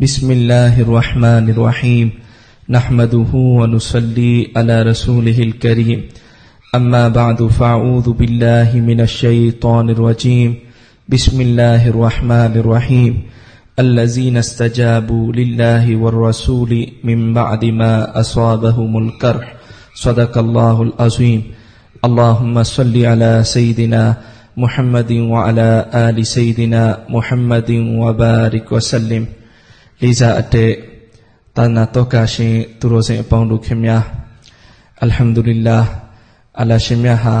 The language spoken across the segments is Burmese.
بسم الله الرحمن الرحيم نحمده ونصلي على رسوله الكريم أما بعد فأعوذ بالله من الشيطان الرجيم بسم الله الرحمن الرحيم الذين استجابوا لله والرسول من بعد ما أصابهم الكرح صدق الله العظيم اللهم صل على سيدنا محمد وعلى آل سيدنا محمد وبارك وسلم۔ လေးစားအတဲ့တာနာတော်ကရှင်သူတော်စင်အပေါင်းတို့ခင်များအလ်ဟမ်ဒူလ illah အလ္လာရှင်မြတ်ဟာ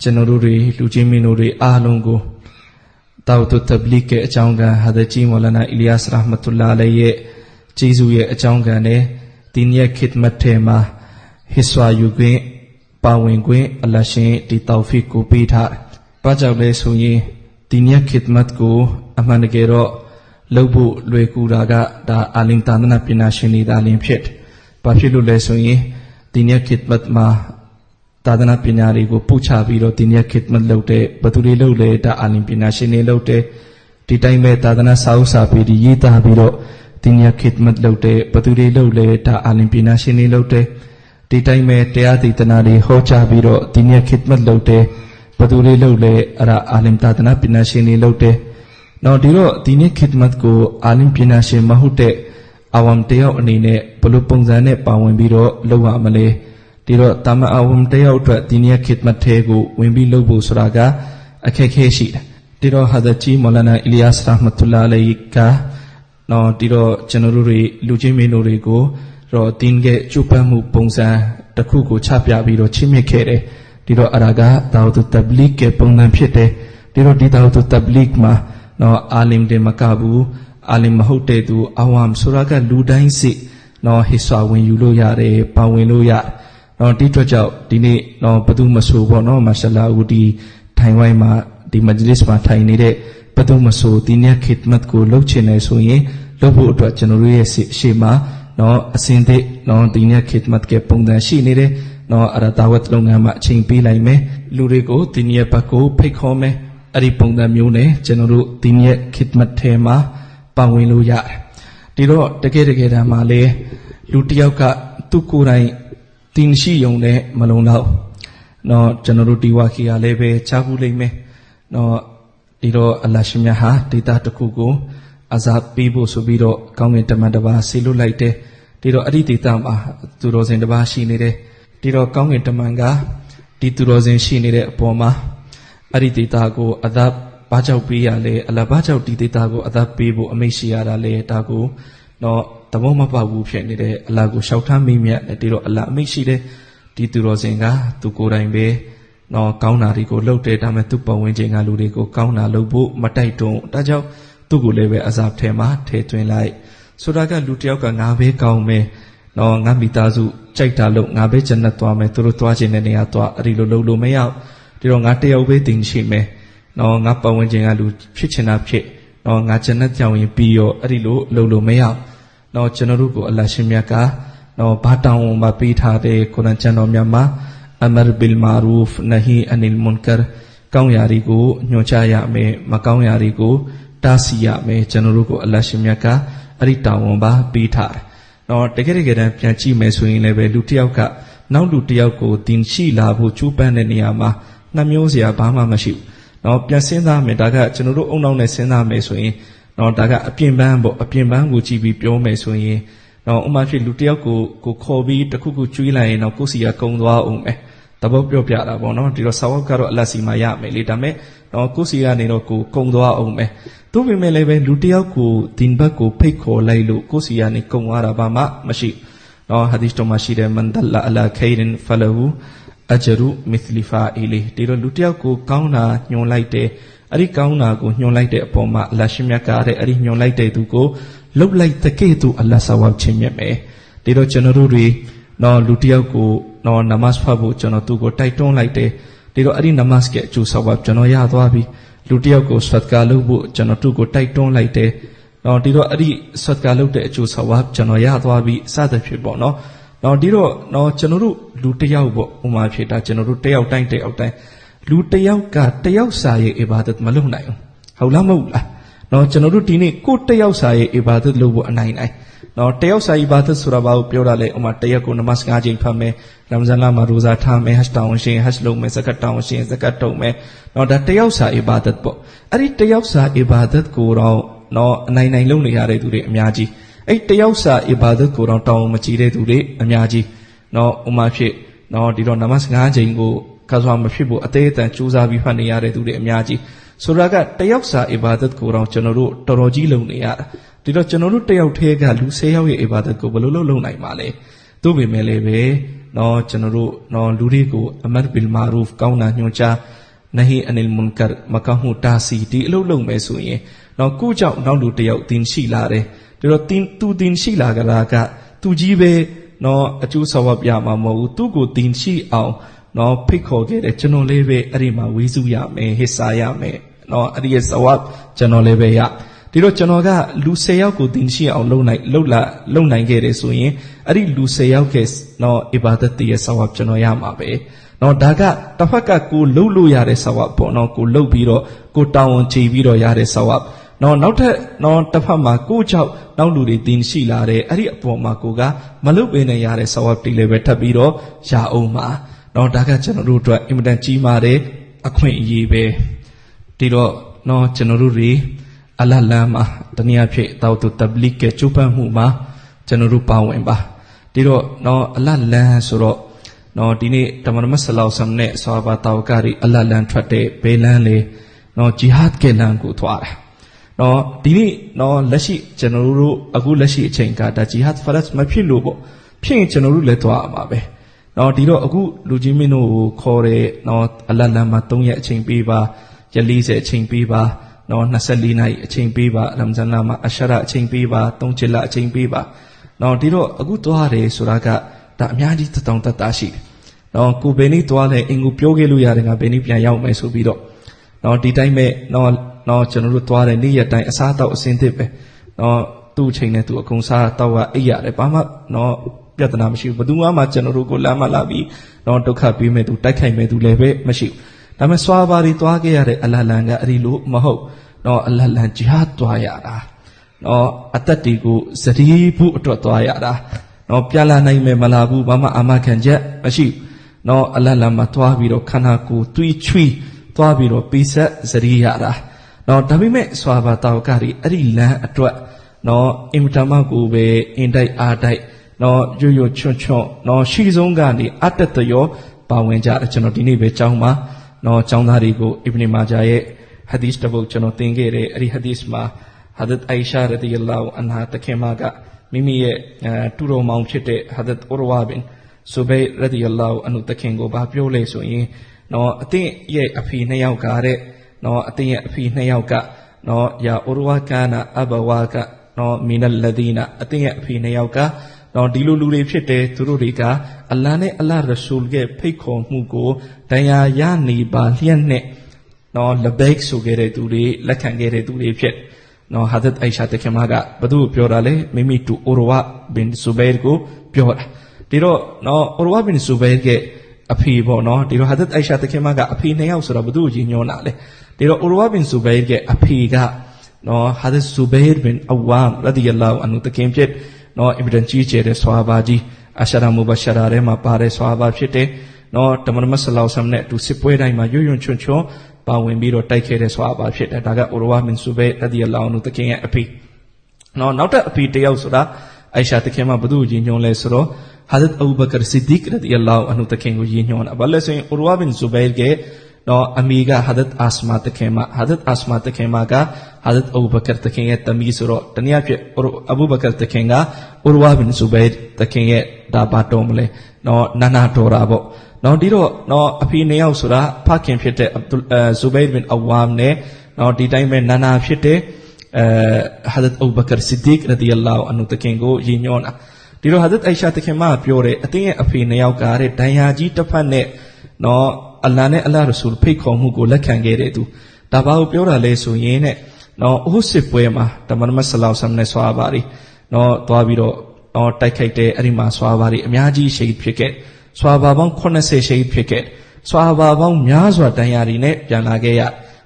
ကျွန်တော်တို့တွေလူချင်းမင်းတို့တွေအားလုံးကိုတာဝတ်တဘလီကအကြောင်းကဟာဒကြီးမောလနာအီလီယာစ်ရာဟ်မတ်တူလာအလိုင်ရဲ့ကျေးဇူးရဲ့အကြောင်းကနဲ့ဒီနေ့ရဲ့ခိဒမတ်ထဲမှာဟစ်ဆွာယူခွင့်ပါဝင်ခွင့်အလ္လာရှင်ဒီတောက်ဖီကိုပေးထားတယ်။ဘာကြောင့်လဲဆိုရင်ဒီနေ့ခိဒမတ်ကိုအမှန်တကယ်တော့ လုပ်ဖို့လွယ်ကူတာကဒါအာလင်တာနနာပညာရှင်တွေဒါလင်ဖြစ်တယ်။ဘာဖြစ်လို့လဲဆိုရင်ဒီနေ့ခိဒမတ်မှာသာသနာပညာတွေကိုပို့ချပြီးတော့ဒီနေ့ခိဒမတ်လုပ်တဲ့ဘသူတွေလုပ်လဲဒါအာလင်ပညာရှင်တွေလုပ်တဲ့ဒီတိုင်းပဲသာသနာစာအုပ်စာပေတွေရေးသားပြီးတော့ဒီနေ့ခိဒမတ်လုပ်တဲ့ဘသူတွေလုပ်လဲဒါအာလင်ပညာရှင်တွေလုပ်တဲ့ဒီတိုင်းပဲတရားဒေသနာတွေဟောကြားပြီးတော့ဒီနေ့ခိဒမတ်လုပ်တဲ့ဘသူတွေလုပ်လဲအဲ့ဒါအာလင်သာသနာပညာရှင်တွေလုပ်တဲ့ နော်ဒီတော့ဒီနေ့ခိဒမတ်ကိုအာလင်ပညာရှင်မဟုတ်တဲ့အဝမ်တယောက်အနေနဲ့ဘယ်လိုပုံစံနဲ့ပါဝင်ပြီးတော့လုပ်ရမလဲဒီတော့တာမန်အဝမ်တယောက်အတွက်ဒီနေ့ခိဒမတ်ထဲကိုဝင်ပြီးလုပ်ဖို့ဆိုတာကအခက်အခဲရှိတယ်ဒီတော့ဟာဒချီမောလနာအီလီယာစ်ရာဟ်မတ်တူလာအလိုင်ကနော်ဒီတော့ကျွန်တော်တို့တွေလူချင်းမင်းတို့တွေကိုတော့တင်းကကျုပ်ပတ်မှုပုံစံတစ်ခုကိုချပြပြီးတော့ချင်းမြစ်ခဲ့တယ်ဒီတော့အရာကဒါဝတ်တဘလီကပုံစံဖြစ်တယ်ဒီတော့ဒီဒါဝတ်တဘလီမှာ နော်အာလင်တွေမကဘူးအာလင်မဟုတ်တဲ့သူအဝမ်ဆိုတာကလူတိုင်းစိနော်ဟိဆွာဝင်ယူလို့ရတယ်ပါဝင်လို့ရနော်ဒီအတွက်ကြောင့်ဒီနေ့နော်ဘသူမဆိုပေါ့နော်မာရှလာဦးဒီထိုင်ဝိုင်းမှာဒီမဂျလစ်မှာထိုင်နေတဲ့ဘသူမဆိုဒီနေ့ခိဒမတ်ကိုလုပ်ချင်တယ်ဆိုရင်လုပ်ဖို့အတွက်ကျွန်တော်တို့ရဲ့ရှေ့မှာနော်အစင်သစ်နော်ဒီနေ့ခိဒမတ်ကပုံစံရှိနေတယ်နော်အရတာဝတ်လုပ်ငန်းမှာအချိန်ပေးလိုက်မယ်လူတွေကိုဒီနေ့ဘက်ကိုဖိတ်ခေါ်မယ် အဲ့ဒီပုံစံမျိုးနဲ့ကျွန်တော်တို့ဒီနေ့ခိဒမတ်ထဲမှာပါဝင်လို့ရတယ်။ဒီတော့တကယ်တကယ်တမ်းမှာလေလူတစ်ယောက်ကသူ့ကိုယ်တိုင်တင်ရှိယုံနဲ့မလုံတော့။နော်ကျွန်တော်တို့ဒီဝါခီကလည်းပဲချားဘူးလိမ့်မယ်။နော်ဒီတော့အလ္လာရှင်မြတ်ဟာဒေတာတစ်ခုကိုအဇာပေးဖို့ဆိုပြီးတော့ကောင်းကင်တမန်တစ်ပါးဆေလွတ်လိုက်တယ်။ဒီတော့အဲ့ဒီဒေတာမှာသူတော်စင်တစ်ပါးရှိနေတယ်။ဒီတော့ကောင်းကင်တမန်ကဒီသူတော်စင်ရှိနေတဲ့အပေါ်မှာ အဲ့ဒီဒေတာကိုအသက်ဘာကြောင့်ပေးရလဲအလဘာကြောင့်ဒီဒေတာကိုအသက်ပေးဖို့အမိတ်ရှိရတာလဲဒါကိုတော့သဘောမပေါက်ဘူးဖြစ်နေတယ်အလကိုရှောက်ထားမိမြတ်တယ်ဒီတော့အလအမိတ်ရှိတယ်ဒီသူတော်စင်ကသူကိုယ်တိုင်ပဲတော့ကောင်းတာတွေကိုလှုပ်တယ်ဒါပေမဲ့သူ့ပတ်ဝန်းကျင်ကလူတွေကိုကောင်းတာလုပ်ဖို့မတိုက်တွန်းဒါကြောင့်သူ့ကိုလည်းပဲအစာထဲမှာထည့်သွင်းလိုက်ဆိုတာကလူတစ်ယောက်ကငါပဲကောင်းမယ်နော်ငါမိသားစုကြိုက်တာလို့ငါပဲဂျန်နတ်သွားမယ်သူတို့သွားခြင်းတဲ့နေရာသွားအဲ့ဒီလိုလုပ်လို့မရဘူး ဒီတော့ငါတယောက်ပဲတင်ရှိမယ်။နော်ငါပတ်ဝန်းကျင်ကလူဖြစ်ချင်တာဖြစ်။နော်ငါဂျန်နတ်ကြောင်ရင်ပြီးရောအဲ့ဒီလိုလုပ်လို့မရဘူး။နော်ကျွန်တော်တို့ကိုအလ္လာရှင်မြတ်ကနော်ဘာတောင်းဝန်မပေးထားတဲ့ကုရ်အာန်ကျမ်းတော်မြတ်မှာအမရ်ဘီလ်မာရူဖ်နဟီအနီလ်မွန်ကာကောင်းရာတွေကိုညွှန်ကြားရမယ်မကောင်းရာတွေကိုတားဆီးရမယ်ကျွန်တော်တို့ကိုအလ္လာရှင်မြတ်ကအဲ့ဒီတောင်းဝန်ပါပေးထားတယ်။နော်တကယ်တကယ်တမ်းပြန်ကြည့်မယ်ဆိုရင်လည်းပဲလူတစ်ယောက်ကနောက်လူတစ်ယောက်ကိုတင်ရှိလာဖို့ကြိုးပမ်းတဲ့နေရာမှာ နှမျိုးစရာဘာမှမရှိဘူး။နော်ပြန်စဉ်းစားမယ်ဒါကကျွန်တော်တို့အုံနောက်နဲ့စဉ်းစားမယ်ဆိုရင်နော်ဒါကအပြင်ပန်းပေါ့အပြင်ပန်းကိုကြည့်ပြီးပြောမယ်ဆိုရင်နော်ဥမာဖြစ်လူတစ်ယောက်ကိုကိုခေါ်ပြီးတစ်ခုခုကျွေးလိုက်ရင်တော့ကိုယ့်စီကကုံသွားအောင်ပဲ။တဘောပြောပြတာပေါ့နော်ဒီတော့စာဝတ်ကတော့အလတ်စီမှာရမယ်လေဒါမဲ့နော်ကိုယ့်စီကနေတော့ကိုကုံသွားအောင်ပဲ။သို့ပေမဲ့လည်းပဲလူတစ်ယောက်ကိုဒီဘက်ကိုဖိတ်ခေါ်လိုက်လို့ကိုယ့်စီကနေကုံသွားတာဘာမှမရှိဘူး။နော်ဟာဒီစ်တော်မှာရှိတယ်မန်ဒလာအလာခိရင်ဖလဟူ အဂျရုမစ်လီဖာအီလီဒီလိုလူတစ်ယောက်ကိုကောင်းတာညွှန်လိုက်တယ်အဲ့ဒီကောင်းတာကိုညွှန်လိုက်တဲ့အပေါ်မှာအလ္လာဟ်ရှင်မြတ်ကတဲ့အဲ့ဒီညွှန်လိုက်တဲ့သူကိုလှုပ်လိုက်တဲ့ကဲ့သို့အလ္လာဟ်ဆဝတ်ချင်းမြတ်မယ်ဒီတော့ကျွန်တော်တို့တွေနော်လူတစ်ယောက်ကိုနော်နမတ်ဖတ်ဖို့ကျွန်တော်သူ့ကိုတိုက်တွန်းလိုက်တယ်ဒီတော့အဲ့ဒီနမတ်ရဲ့အကျိုးဆောင်ပါကျွန်တော်ရသွားပြီလူတစ်ယောက်ကိုဆွတ်ကာလုပ်ဖို့ကျွန်တော်သူ့ကိုတိုက်တွန်းလိုက်တယ်နော်ဒီတော့အဲ့ဒီဆွတ်ကာလုပ်တဲ့အကျိုးဆောင်ပါကျွန်တော်ရသွားပြီစသဖြင့်ပေါ့နော်နော်ဒီတော့နော်ကျွန်တော်တို့ လူတစ်ယောက်ပေါ့ဥမာဖြစ်တာကျွန်တော်တို့တစ်ယောက်တိုင်းတစ်ယောက်တိုင်းလူတစ်ယောက်ကတစ်ယောက်စာရဲ့အဘာဒတ်မလုပ်နိုင်ဘူးဟုတ်လားမဟုတ်လားနော်ကျွန်တော်တို့ဒီနေ့ကိုယ်တယောက်စာရဲ့အဘာဒတ်လုပ်ဖို့အနိုင်နိုင်နော်တယောက်စာအဘာဒတ်ဆိုတာဘာကိုပြောတာလဲဥမာတရက်ကိုနမတ်၅ချိန်ဖတ်မယ်ရမဇန်လမှာရိုဇာထားမယ်ဟတ်တောင်းရှင်ဟတ်လုပ်မယ်ဇကတ်တောင်းရှင်ဇကတ်တုံမယ်နော်ဒါတယောက်စာအဘာဒတ်ပေါ့အဲ့ဒီတယောက်စာအဘာဒတ်ကိုတော့နော်အနိုင်နိုင်လုပ်နေရတဲ့သူတွေအများကြီးအဲ့တယောက်စာအဘာဒတ်ကိုတော့တောင်းမကြည့်တဲ့သူတွေအများကြီး နော်ဥမာဖြစ်နော်ဒီတော့နမတ်၅ချိန်ကိုကစွာမဖြစ်ဖို့အသေးအတန်ကြိုးစားပြီးဖတ်နေရတဲ့သူတွေအများကြီးဆိုတော့ကတယောက်စာအဘာဒတ်ကိုတော့ကျွန်တော်တို့တော်တော်ကြီးလုပ်နေရတာဒီတော့ကျွန်တော်တို့တယောက်တည်းကလူ၁၀ယောက်ရဲ့အဘာဒတ်ကိုဘယ်လိုလုပ်လုပ်နိုင်မှာလဲသို့ပေမဲ့လည်းပဲနော်ကျွန်တော်တို့နော်လူတွေကိုအမတ်ဘီလ်မာရူဖ်ကောင်းတာညွှန်ကြားနဟီအနီလ်မွန်ကာမကောင်းမှုတာစီဒီအလုပ်လုပ်မယ်ဆိုရင်နော်ကိုကြောင့်နောက်လူတယောက်တင်ရှိလာတယ်ဒီတော့တင်သူတင်ရှိလာကြတာကသူကြီးပဲ နော်အကျိုးဆောက်ရမှာမဟုတ်ဘူးသူ့ကိုတင်ရှိအောင်နော်ဖိတ်ခေါ်ခဲ့တယ်ကျွန်တော်လေးပဲအဲ့ဒီမှာဝေးစုရမယ်ဟစ်စာရမယ်နော်အဲ့ဒီရဲ့ဇဝတ်ကျွန်တော်လေးပဲရဒီတော့ကျွန်တော်ကလူ10ယောက်ကိုတင်ရှိအောင်လုပ်နိုင်လုပ်လာလုပ်နိုင်ခဲ့တယ်ဆိုရင်အဲ့ဒီလူ10ယောက်ကနော်အီဘာဒတ်ရဲ့ဇဝတ်ကျွန်တော်ရမှာပဲနော်ဒါကတစ်ဖက်ကကိုလှုပ်လို့ရတဲ့ဇဝတ်ပေါ့နော်ကိုလှုပ်ပြီးတော့ကိုတောင်းဝန်ချီပြီးတော့ရတဲ့ဇဝတ် နော်နောက်ထပ်နော်တစ်ဖက်မှာကိုကြောက်နောက်လူတွေတင်ရှိလာတယ်အဲ့ဒီအပေါ်မှာကိုကမလုတ်ပေးနေရတဲ့ဇဝတ်တီလည်းပဲထပ်ပြီးတော့ရအောင်ပါနော်ဒါကကျွန်တော်တို့အတွက်အင်မတန်ကြီးမားတဲ့အခွင့်အရေးပဲဒီတော့နော်ကျွန်တော်တို့တွေအလလန်မှာတနည်းအားဖြင့်တောက်တူတဘလစ်ကကျုပ်ပတ်မှုမှာကျွန်တော်တို့ပါဝင်ပါဒီတော့နော်အလလန်ဆိုတော့နော်ဒီနေ့တမန်တော်မဆလောဆမ်နဲ့ဆာဘာတောက်ကရီအလလန်ထွက်တဲ့ဘေးလန်းလေနော်ဂျီဟတ်ကလန်ကိုသွားတာ နော်ဒီနေ့နော်လက်ရှိကျွန်တော်တို့အခုလက်ရှိအချိန်ကဒါဂျီဟတ်ဖရတ်မဖြစ်လို့ပေါ့ဖြစ်ရင်ကျွန်တော်တို့လည်းသွားရမှာပဲနော်ဒီတော့အခုလူကြီးမင်းတို့ကိုခေါ်တယ်နော်အလတ်လမ်းမှာ3ရက်အချိန်ပေးပါရက်40အချိန်ပေးပါနော်24နာရီအချိန်ပေးပါရမ်ဇန်လမှာအရှရအချိန်ပေးပါ3ချက်လအချိန်ပေးပါနော်ဒီတော့အခုသွားတယ်ဆိုတာကဒါအများကြီးတတောင်တတ်တာရှိတယ်နော်ကိုဘယ်နည်းသွားလဲအင်ကိုပြောခဲ့လို့ရတယ်ငါဘယ်နည်းပြန်ရောက်မယ်ဆိုပြီးတော့နော်ဒီတိုင်းမဲ့နော် နော်ကျွန်တော်တို့သွားတယ်နေ့ရက်တိုင်းအစားအသောက်အစင်းသစ်ပဲနော်သူ့အချိန်နဲ့သူအကုန်စားတော့ကအိပ်ရတယ်ဘာမှနော်ပြဿနာမရှိဘူးဘယ်သူမှကျွန်တော်တို့ကိုလမ်းမလာပြီးတော့ဒုက္ခပေးမဲ့သူတိုက်ခိုက်မဲ့သူလည်းပဲမရှိဘူးဒါပေမဲ့စွာပါရီသွားခဲ့ရတဲ့အလလန်ကအဲ့ဒီလိုမဟုတ်တော့အလလန်ဂျီဟာဒ်သွားရတာတော့အသက်တွေကိုဇတိဖို့အတွက်သွားရတာတော့ပြလာနိုင်မယ်မလာဘူးဘာမှအာမခံချက်မရှိဘူးတော့အလလန်မှာသွားပြီးတော့ခန္ဓာကိုယ်တွေးချွီးသွားပြီးတော့ပိဆက်ဇတိရတာ တော့ဒါပေမဲ့စွာပါတောက်ကရီအဲ့ဒီလမ်းအတွက်နော်အင်မတန်မှကိုပဲအင်တိုက်အားတိုက်နော်ရွရွချွတ်ချွတ်နော်ရှိဆုံးကနေအတ္တတရောပါဝင်ကြတယ်ကျွန်တော်ဒီနေ့ပဲကြောင်းပါနော်ကျောင်းသားတွေကိုအစ်ဘနီမာဂျာရဲ့ဟာဒီစ်တစ်ပုဒ်ကျွန်တော်သင်ခဲ့တယ်အဲ့ဒီဟာဒီစ်မှာဟာဒတ်အိုင်ရှာရဒီယလာဟူအန်ဟာတခင်မကမိမိရဲ့အဲတူတော်မောင်ဖြစ်တဲ့ဟာဒတ်ဥရဝါဘင်ဆူဘိရဒီယလာဟူအန်ဟူတခင်ကိုဘာပြောလဲဆိုရင်နော်အသင်ရဲ့အဖေနှစ်ယောက်ကတဲ့ နော်အသင်ရဲ့အဖေနှစ်ယောက်ကနော်ယာဥရဝါကာနာအဘဝါကနော်မီနလ်လဒီနာအသင်ရဲ့အဖေနှစ်ယောက်ကတော့ဒီလိုလူတွေဖြစ်တယ်သူတို့တွေကအလ္လာဟ်နဲ့အလ္လာဟ်ရဆူလ်ရဲ့ဖိတ်ခေါ်မှုကိုတရားရနေပါလျက်နဲ့နော်လဘိတ်ဆိုခဲ့တဲ့သူတွေလက်ခံခဲ့တဲ့သူတွေဖြစ်နော်ဟာဒတ်အိုင်ရှာတခင်မကဘသူ့ကိုပြောတာလဲမိမိတူအိုရဝဘင်ဆူဘဲကိုပြောတာဒီတော့နော်အိုရဝဘင်ဆူဘဲရဲ့အဖေပေါ့နော်ဒီတော့ဟာဒတ်အိုင်ရှာတခင်မကအဖေနှစ်ယောက်ဆိုတော့ဘသူ့ကိုကြီးညွှန်းတာလဲဒီ တော့အိုရဝဘင်ဆူဘဲရဲ့အဖေကနော်ဟာဒတ်ဆူဘဲဘင်အဝမ်ရဒီယလာဟူအန်ဟူတခင်ဖြစ်နော်အင်ဗဒန်ကြီးကျယ်တဲ့ဆွာဘာကြီးအရှာရာမူဘရှာရာထဲမှာပါတဲ့ဆွာဘာဖြစ်တဲ့နော်တမန်မဆလောဆမ်နဲ့အတူစစ်ပွဲတိုင်းမှာရွရွချွန်ချွန်ပါဝင်ပြီးတော့တိုက်ခဲ့တဲ့ဆွာဘာဖြစ်တယ်ဒါကအိုရဝါမင်ဆူဘဲရဒီအလောင်းနုတခင်ရဲ့အဖေနော်နောက်ထပ်အဖေတယောက်ဆိုတာအိုင်ရှာတခင်မှာဘု து ကြီးညွန်လဲဆိုတော့ဟာဇတ်အဘူဘကာဆစ်ဒီကရဒီအလောင်းအနုတခင်ကိုကြီးညွန်တာဘာလဲဆိုရင်အိုရဝါဘင်ဆူဘဲရဲ့ နော်အမီကဟာဒတ်အာစမာတခင်မဟာဒတ်အာစမာတခင်မကဟာဒတ်အဘူဘကာတခင်ရဲ့တမီဆိုတော့တနည်းအားဖြင့်အဘူဘကာတခင်ကဥရဝါဘင်ဇူဘဲတခင်ရဲ့ဒါဘာတော်မလဲနော်နာနာတော်တာပေါ့နော်ဒီတော့နော်အဖေနှစ်ယောက်ဆိုတာဖခင်ဖြစ်တဲ့အဗ်ဒူအဲဇူဘဲဘင်အဝမ်နဲ့နော်ဒီတိုင်းပဲနာနာဖြစ်တဲ့အဲဟာဒတ်အဘူဘကာဆစ်ဒီကရဒီအလာဟူအန်ဟူတခင်ကိုရည်ညွှန်းတာဒီတော့ဟာဒတ်အိုင်ရှာတခင်မပြောတယ်အတင်းရဲ့အဖေနှစ်ယောက်ကတဲ့ဒဏ်ရာကြီးတစ်ဖက်နဲ့နော် အလ္လာဟ်နဲ့အလ္လာဟ်ရဆူလ်ဖိတ်ခေါ်မှုကိုလက်ခံခဲ့တဲ့သူဒါဘာကိုပြောတာလဲဆိုရင်တဲ့နော်အိုးစစ်ပွဲမှာတမန်မတ်ဆလောဆမ်နဲ့ဆွာပါရီနော်သွားပြီးတော့နော်တိုက်ခိုက်တဲ့အဲ့ဒီမှာဆွာပါရီအများကြီးရှိဖြစ်ခဲ့ဆွာပါပေါင်း80ရှိဖြစ်ခဲ့ဆွာပါပေါင်းများစွာတန်ရာတွေနဲ့ပြန်လာခဲ့ရ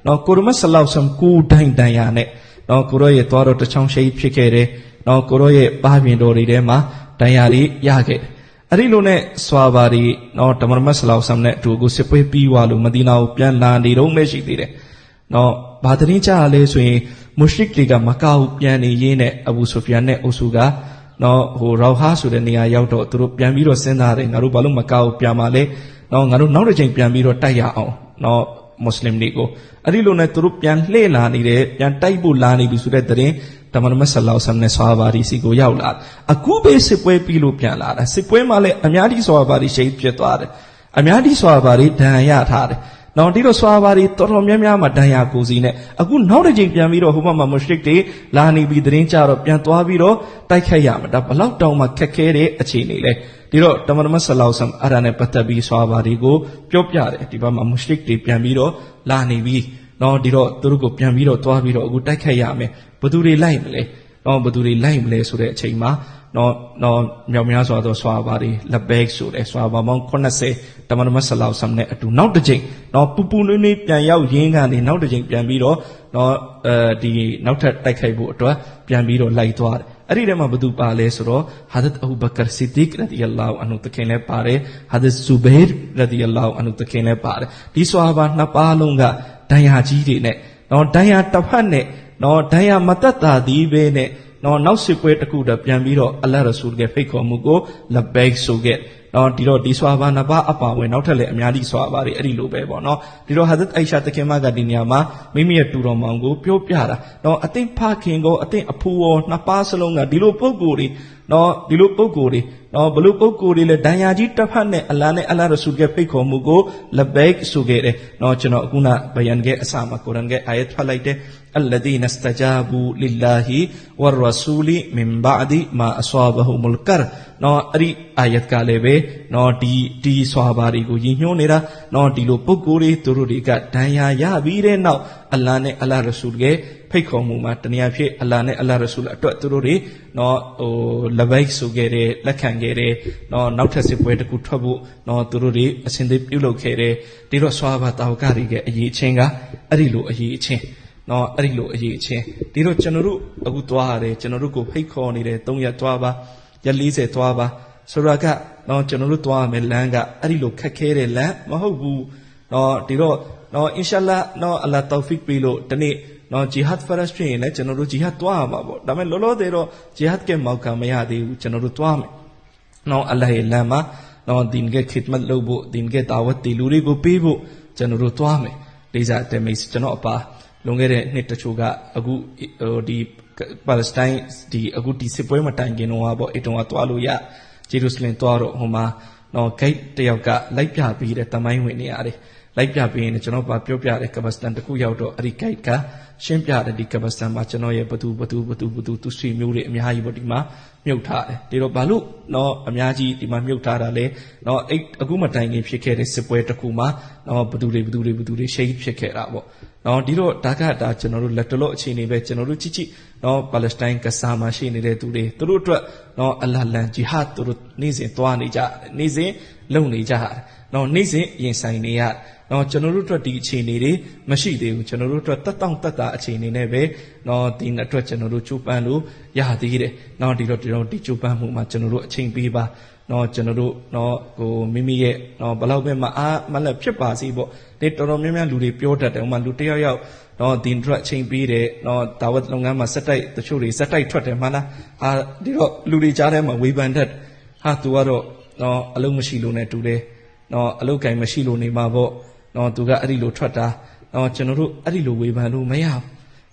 နော်ကိုရမတ်ဆလောဆမ်ကိုတိုင်တန်ရာနဲ့နော်ကိုရောရဲ့သွားတော့တစ်ချောင်းရှိဖြစ်ခဲ့တယ်နော်ကိုရောရဲ့ပါပြင်တော်တွေထဲမှာဒဏ်ရာတွေရခဲ့တယ် အဲ့ဒီလိုနဲ့ဆွာဘာတွေနော်တမန်မတ်ဆလောက်ဆမ်နဲ့အတူကိုစစ်ပွဲပြီးသွားလို့မဒီနာကိုပြန်လာနေတော့မှရှိသေးတယ်နော်ဘာသတင်းကြရလဲဆိုရင်မုရှရစ်တွေကမကာဘူးပြန်နေရင်းနဲ့အဘူဆိုဖီယန်နဲ့အုပ်စုကနော်ဟိုရောဟာဆိုတဲ့နေရာရောက်တော့သူတို့ပြန်ပြီးတော့စဉ်းစားတယ်ငါတို့ဘာလို့မကာဘူးပြန်มาလဲနော်ငါတို့နောက်တစ်ချိန်ပြန်ပြီးတော့တိုက်ရအောင်နော်မွတ်စလင်တွေကိုအဲ့ဒီလိုနဲ့သူတို့ပြန်လှည့်လာနေတယ်ပြန်တိုက်ဖို့လာနေပြီဆိုတဲ့သတင်း တမန်တော်မဆလ္လောက်ဆမ်နဲ့ဆွာဘာဒီစီကိုရောက်လာအခုပဲစစ်ပွဲပြီးလို့ပြန်လာတာစစ်ပွဲမှာလည်းအများကြီးဆွာဘာဒီရှိတ်ဖြစ်သွားတယ်အများကြီးဆွာဘာဒီဒဏ်ရာရထားတယ်နောက်ဒီလိုဆွာဘာဒီတော်တော်များများမှဒဏ်ရာကိုစီနဲ့အခုနောက်တစ်ချိန်ပြန်ပြီးတော့ဟိုဘက်မှာမွတ်ရှရစ်တွေလာနေပြီသတင်းကြတော့ပြန်သွားပြီးတော့တိုက်ခိုက်ရမှာဒါဘလောက်တောင်မှခက်ခဲတဲ့အခြေအနေလဲဒီတော့တမန်တော်မဆလ္လောက်ဆမ်အဲ့ဒါနဲ့ပတ်သက်ပြီးဆွာဘာဒီကိုပြောပြတယ်ဒီဘက်မှာမွတ်ရှရစ်တွေပြန်ပြီးတော့လာနေပြီ နော်ဒီတော့သူတို့ကိုပြန်ပြီးတော့သွားပြီးတော့အခုတိုက်ခိုက်ရမယ်ဘယ်သူတွေလိုက်မလဲနော်ဘယ်သူတွေလိုက်မလဲဆိုတဲ့အချိန်မှာနော်နော်မြောက်များစွာသောဆွာဘာတွေလက်ဘက်ဆိုတဲ့ဆွာဘာပေါင်း80တမန်တော်မဆလောက်ဆမ်နဲ့အတူနောက်တစ်ချိန်နော်ပူပူနွေးနွေးပြန်ရောက်ရင်းကနေနောက်တစ်ချိန်ပြန်ပြီးတော့နော်အဲဒီနောက်ထပ်တိုက်ခိုက်ဖို့အတွက်ပြန်ပြီးတော့လိုက်သွားတယ်အဲ့ဒီထဲမှာဘယ်သူပါလဲဆိုတော့ဟာဒတ်အဘူဘကာဆစ်ဒီကရဒီအလ္လာဟူအန်ဟူတခင်လည်းပါတယ်ဟာဒတ်ဇူဘိရ်ရဒီအလ္လာဟူအန်ဟူတခင်လည်းပါတယ်ဒီဆွာဘာနှစ်ပါးလုံးက ဒဏ်ရာကြီးတွေနဲ့နော်ဒဏ်ရာတစ်ဖက်နဲ့နော်ဒဏ်ရာမတက်တာသည်ပဲနဲ့နော်နောက်စစ်ပွဲတစ်ခုတည်းပြန်ပြီးတော့အလ္လာဟ်ရဆူလ်ရဲ့ဖိတ်ခေါ်မှုကိုလဘိတ်ဆိုခဲ့နော်ဒီတော့ဒီဆွာဘာနှစ်ပါးအပါဝင်နောက်ထပ်လည်းအများကြီးဆွာဘာတွေအဲ့ဒီလိုပဲပေါ့နော်ဒီတော့ဟာဇတ်အိုင်ရှာတခင်မကဒီနေရာမှာမိမိရဲ့တူတော်မောင်ကိုပြောပြတာနော်အသိဖခင်ကိုအသိအဖူရောနှစ်ပါးစလုံးကဒီလိုပုံကိုယ်တွေနော်ဒီလိုပုံကိုယ်တွေ နော်ဘလို့ပုံကိုယ်တွေလည်းဒံယာကြီးတစ်ဖက်နဲ့အလာနဲ့အလာရဆူလ်ရဲ့ဖိတ်ခေါ်မှုကိုလဘိတ်ဆိုခဲ့တယ်နော်ကျွန်တော်အခုနဘယန်ရဲ့အစမှာကုရ်အန်ရဲ့အာယတ်ဖတ်လိုက်တယ်အလ္လဒီနစတဂျာဘူလ illah ဝရဆူလီမင်ဘာဒီမာအဆာဘဟူမလ်ကာနော်အဲ့ဒီအာယတ်ကလည်းပဲနော်ဒီဒီဆွာဘာတွေကိုရည်ညွှန်းနေတာနော်ဒီလိုပုံကိုယ်တွေသူတို့တွေကဒံယာရပြီးတဲ့နောက်အလာနဲ့အလာရဆူလ်ရဲ့ ဖိတ်ခေါ်မှုမှာတနည်းအားဖြင့်အလ္လာဟ်နဲ့အလ္လာဟ်ရဆူလ်အတွက်သူတို့တွေနော်ဟိုလဘိတ်ဆိုခဲ့တယ်လက်ခံခဲ့တယ်နော်နောက်ထပ်စစ်ပွဲတစ်ခုထွက်ဖို့နော်သူတို့တွေအစဉ်သေးပြုလုပ်ခဲ့တယ်ဒီတော့ဆွာဘာတာဝကတွေရဲ့အရေးအချင်းကအဲ့ဒီလိုအရေးအချင်းနော်အဲ့ဒီလိုအရေးအချင်းဒီတော့ကျွန်တော်တို့အခုသွားရတယ်ကျွန်တော်တို့ကိုဖိတ်ခေါ်နေတယ်၃ရက်သွားပါရက်40သွားပါဆိုတော့ကနော်ကျွန်တော်တို့သွားရမယ်လမ်းကအဲ့ဒီလိုခက်ခဲတဲ့လမ်းမဟုတ်ဘူးနော်ဒီတော့နော်အင်ရှာလာနော်အလ္လာတောဖစ်ပေးလို့ဒီနေ့ နော်ဂျီဟတ်ဖရတ်ဖြစ်ရင်လည်းကျွန်တော်တို့ဂျီဟတ်သွားရမှာပေါ့ဒါပေမဲ့လောလောဆယ်တော့ဂျီဟတ်ကမောက်ကမရသေးဘူးကျွန်တော်တို့သွားမယ်နော်အလ္လာဟ်ရဲ့လမ်းမှာနော်ဒင်ကခစ်မတ်လုပ်ဖို့ဒင်ကတာဝတ်တီလူတွေကိုပေးဖို့ကျွန်တော်တို့သွားမယ်လေးစားတယ်မိတ်ကျွန်တော်အပါလွန်ခဲ့တဲ့နှစ်တချို့ကအခုဟိုဒီပါလက်စတိုင်းဒီအခုဒီစစ်ပွဲမတိုင်ခင်တော့ပေါ့အဲ့တုန်းကသွားလို့ရဂျေရုဆလင်သွားတော့ဟိုမှာနော်ဂိတ်တယောက်ကလိုက်ပြပြီးတဲ့တမိုင်းဝင်နေရတယ် လိုက်ပြပြီးရင်ကျွန်တော်ဗာပြောပြတဲ့ကပတ်စတန်တစ်ခုရောက်တော့အဲ့ဒီဂိတ်ကရှင်းပြတဲ့ဒီကပတ်စတန်မှာကျွန်တော်ရဲ့ဘသူဘသူဘသူဘသူသူဆွေမျိုးတွေအများကြီးပေါ့ဒီမှာမြုပ်ထားတယ်ဒီတော့ဘာလို့နော်အများကြီးဒီမှာမြုပ်ထားတာလဲနော်အဲ့အခုမတိုင်ခင်ဖြစ်ခဲ့တဲ့စစ်ပွဲတစ်ခုမှာနော်ဘသူတွေဘသူတွေဘသူတွေရှိတ်ဖြစ်ခဲ့တာပေါ့နော်ဒီတော့ဒါကဒါကျွန်တော်တို့လက်တလို့အခြေအနေပဲကျွန်တော်တို့ကြည့်ကြည့်နော်ပါလက်စတိုင်းကစားမှာရှိနေတဲ့သူတွေသူတို့အတွက်နော်အလ္လာဟ်လန်ဂျီဟတ်သူတို့နေ့စဉ်သွားနေကြတယ်နေ့စဉ်လုံနေကြတယ်နော်နေ့စဉ်ရင်ဆိုင်နေရတယ် နော်ကျွန်တော်တို့အတွက်ဒီအခြေအနေတွေမရှိသေးဘူးကျွန်တော်တို့အတွက်တက်တောင့်တက်တာအခြေအနေနဲ့ပဲနော်ဒီအတွက်ကျွန်တော်တို့ကြိုးပမ်းလို့ရသေးတယ်နော်ဒီတော့ဒီတော့ဒီကြိုးပမ်းမှုမှာကျွန်တော်တို့အချိန်ပေးပါနော်ကျွန်တော်တို့နော်ဟိုမိမိရဲ့နော်ဘလောက်ပဲမအားမလက်ဖြစ်ပါစေပေါ့ဒီတော်တော်များများလူတွေပြောတတ်တယ်ဥပမာလူတစ်ယောက်ယောက်နော်ဒီအတွက်အချိန်ပေးတယ်နော်ဒါဝတ်လုပ်ငန်းမှာစက်တိုက်တချို့တွေစက်တိုက်ထွက်တယ်မှန်းလားအာဒီတော့လူတွေကြားထဲမှာဝေဖန်တတ်ဟာသူကတော့နော်အလုံးမရှိလို့ ਨੇ တူတယ်နော်အလုတ်ကင်မရှိလို့နေမှာပေါ့ နော်သူကအဲ့ဒီလိုထွက်တာနော်ကျွန်တော်တို့အဲ့ဒီလိုဝေဖန်လို့မရဘူး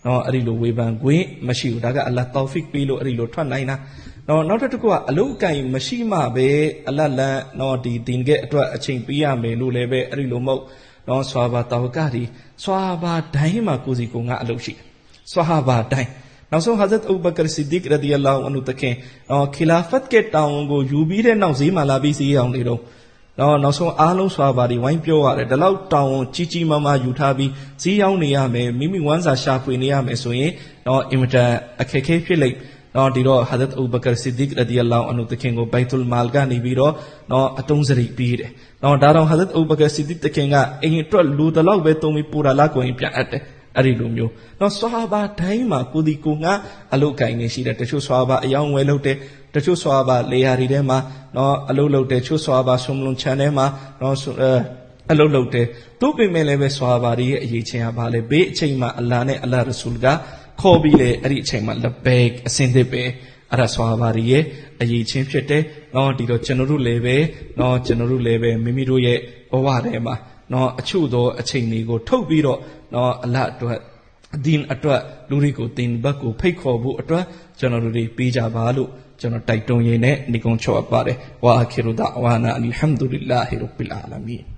နော်အဲ့ဒီလိုဝေဖန်ခွင့်မရှိဘူးဒါကအလ္လာဟ်တောဖစ်ပေးလို့အဲ့ဒီလိုထွက်နိုင်တာနော်နောက်တစ်ခုကအလုတ်ကင်မရှိမှပဲအလတ်လန်နော်ဒီဒင်ကဲအတွက်အချိန်ပေးရမယ်လို့လည်းပဲအဲ့ဒီလိုမဟုတ်နော်ဆွာဘာတောကဒီဆွာဘာတိုင်းမှာကိုစီကိုငါအလုတ်ရှိဆွာဘာတိုင်းနောက်ဆုံးဟာဇတ်အူဘကာဆစ်ဒီကရဒီအလာဟူအန်ဟူတခင်နော်ခီလာဖတ်ကတောင်ကိုယူပြီးတဲ့နောက်ဈေးမှာလာပြီးစီးအောင်နေတော့ နော်နောက်ဆုံးအားလုံးစွာပါဒီဝိုင်းပြောရတယ်ဒီလောက်တောင်းကြီးကြီးမားမားယူထားပြီးဈေးရောက်နေရမယ်မိမိဝမ်းစာရှာဖွေနေရမယ်ဆိုရင်နော်အင်မတန်အခက်ခဲဖြစ်လိမ့်နော်ဒီတော့ဟာဇတ်အူဘကာဆစ်ဒီကရဒီအလာဟူအန်ဟူတခင်ကိုဘိုက်တူလ်မာလ်ကနေပြီးတော့နော်အတုံးစရိပြီးတယ်နော်ဒါတော့ဟာဇတ်အူဘကာဆစ်ဒီတခင်ကအိမ်အတွက်လူတလောက်ပဲတုံးပြီးပူတာလားကိုရင်ပြန်အပ်တယ် အဲ့ဒီလိုမျိုးနော်ဆွာဘာတိုင်းမှာကိုဒီကိုငါအလုတ်ကင်နေရှိတယ်တချို့ဆွာဘာအယောင်ဝဲလုပ်တယ်တချို့ဆွာဘာလေယာတွေထဲမှာနော်အလုတ်လုပ်တယ်တချို့ဆွာဘာဆွမ်လွန်ချန်ထဲမှာနော်ဆိုအဲအလုတ်လုပ်တယ်သူ့ပြင်မဲ့လည်းပဲဆွာဘာတွေရဲ့အရေးချင်းကဘာလဲဘေးအချိန်မှာအလ္လာနဲ့အလ္လာရဆူလ်ကခေါ်ပြီးလေအဲ့ဒီအချိန်မှာလဘိတ်အစင်သစ်ပဲအဲ့ဒါဆွာဘာတွေရဲ့အရေးချင်းဖြစ်တယ်နော်ဒီတော့ကျွန်တော်တို့လည်းပဲနော်ကျွန်တော်တို့လည်းပဲမိမိတို့ရဲ့ဘဝထဲမှာ နော်အချို့သောအချိန်တွေကိုထုတ်ပြီးတော့နော်အလ္လာအတွက်ဒင်းအတွက်လူတွေကိုတင်ဘတ်ကိုဖိတ်ခေါ်ဖို့အတွက်ကျွန်တော်တို့တွေပေးကြပါလို့ကျွန်တော်တိုက်တွန်းရင်းနဲ့ညီကုန်းချော့ပါတယ်ဝါအခီရူဒါဝါနာအလ်ဟမ်ဒူလ illah ရဘ်ဘီလ်အာလမီန်